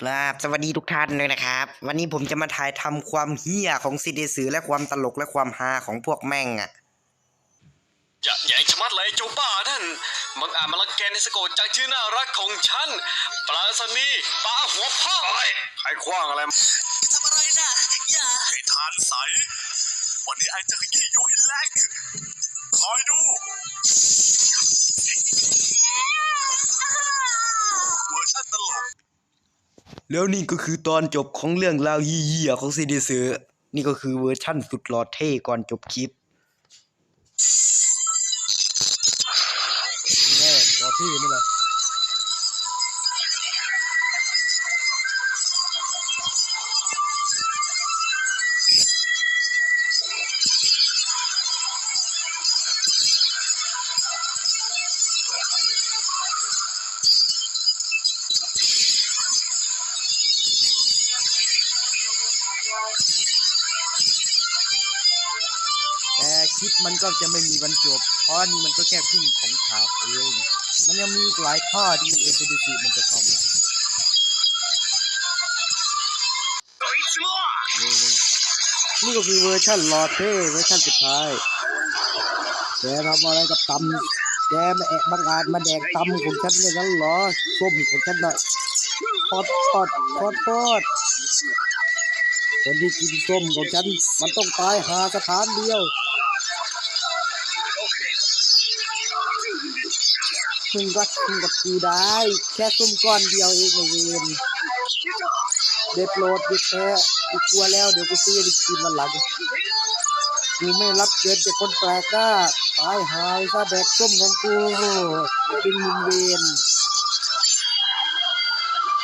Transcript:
ครับสวัสดีทุกท่านเลยนะครับ วันนี้ผมจะมาถ่ายทำความเฮี้ยของซีดีสือและความตลกและความฮาของพวกแม่งอะอย่าใหญ่ชะมัดเลยเจ้าบ้านั่นบังอาจมาลังแกในสโกดจังที่น่ารักของฉันปลาสนีปลาหัวพ่อใครคว้างอะไรทำอะไรนะอย่าให้ทานใส วันนี้ไอจะขยี้อยู่ให้แลกคอยดูเวอร์ชันตลก แล้วนี่ก็คือตอนจบของเรื่องราวเหี้ยๆของซีดีสือนี่ก็คือเวอร์ชั่นสุดหล่อเท่ก่อนจบคลิปแน่หล่อเท่ไหมล่ะ แต่คลิปมันก็จะไม่มีวันจบ เพราะนี่มันก็แค่ครึ่งของฉากเองมันยังมีหลายข้อที่เอซดีซีมันจะทำนี่ๆนี่ก็คือเวอร์ชันลอเท่เวอร์ชันสุดท้ายแกทำอะไรกับตำแกมาแอบบังอาจมาแดกตำของฉันอย่างนั้นเหรอส้มของฉันน่ะขอโทษขอโทษ คนที่กินส้มของฉัน มันต้องตายหาสถานเดียวมึงก็ทำกับกูได้ แค่ส้มก้อนเดียวเองเวนเด็ดโปรดเด็ดแท้กูกลัวแล้วเดี๋ยวกูซื้อไปกินวันหลังกูไม่รับเกินจากคนแปลกหน้าตายหายซะแบกส้มของกูเป็นมึงเวน